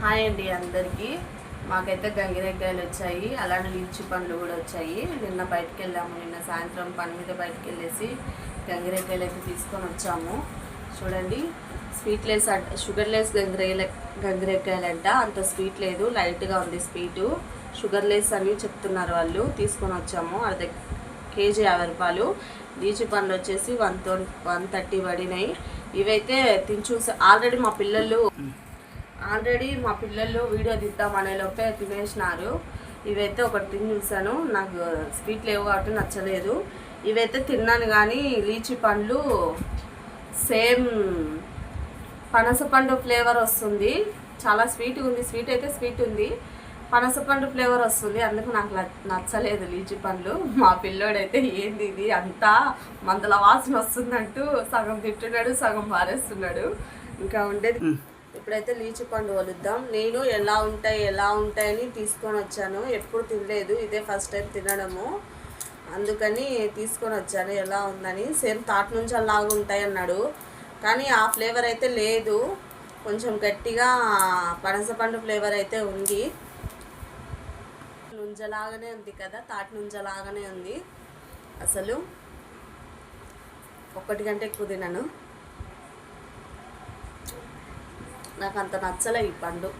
Hi అండి అందరికీ. మాకైతే గంగిరెక్కాయలు వచ్చాయి. అలానే లిచ్చి పండ్లు కూడా వచ్చాయి. నిన్న బయటకు వెళ్ళాము. నిన్న సాయంత్రం పని మీద బయటకు వెళ్ళేసి గంగిరెక్కాయలు అయితే తీసుకొని వచ్చాము. చూడండి. స్వీట్ లెస్ అంట షుగర్ లెస్ గంగిరే గంగిరెక్కాయలు అంట అంత స్వీట్ లేదు. లైట్గా ఉంది స్వీటు. షుగర్ లెస్ అని చెప్తున్నారు వాళ్ళు. తీసుకొని వచ్చాము. అర్ధ కేజీ యాభై రూపాయలు. లీచి పండ్లు వచ్చేసి వన్తో వన్ థర్టీ పడినాయి. ఇవైతే తిని చూసి ఆల్రెడీ మా పిల్లలు ఆల్రెడీ మా పిల్లలు వీడియో తీద్దామనే లోపే తినేసినారు. ఇవైతే ఒకటి తిని చూసాను నాకు స్వీట్ లేవు కాబట్టి నచ్చలేదు. ఇవైతే తిన్నాను కానీ లీచి పండ్లు సేమ్ పనసపండు ఫ్లేవర్ వస్తుంది. చాలా స్వీట్గా ఉంది. స్వీట్ అయితే స్వీట్ ఉంది. పనసపండు ఫ్లేవర్ వస్తుంది. అందుకు నాకు నచ్చలేదు లీచి పండ్లు. మా పిల్లోడైతే ఏంది ఇది? అంతా మందల వాసన వస్తుందంటూ సగం తిట్టున్నాడు సగం పారేస్తున్నాడు. ఇంకా ఉండేది ఇప్పుడైతే లీచి పండు వలుద్దాం. నేను ఎలా ఉంటాయి ఎలా ఉంటాయని తీసుకొని వచ్చాను. ఎప్పుడు తినలేదు ఇదే ఫస్ట్ టైం తినడము. అందుకని తీసుకొని వచ్చాను ఎలా ఉందని. సేమ్ తాటి నుంచి అలాగా ఉంటాయి అన్నాడు. కానీ ఆ ఫ్లేవర్ అయితే లేదు. కొంచెం గట్టిగా పనసపండు ఫ్లేవర్ అయితే ఉంది. నుంజలాగానే ఉంది కదా తాటి నుంజలాగానే ఉంది. అసలు ఒక్కటి కంటే ఎక్కువ తినను. నాకు అంత నచ్చలే ఈ పండు.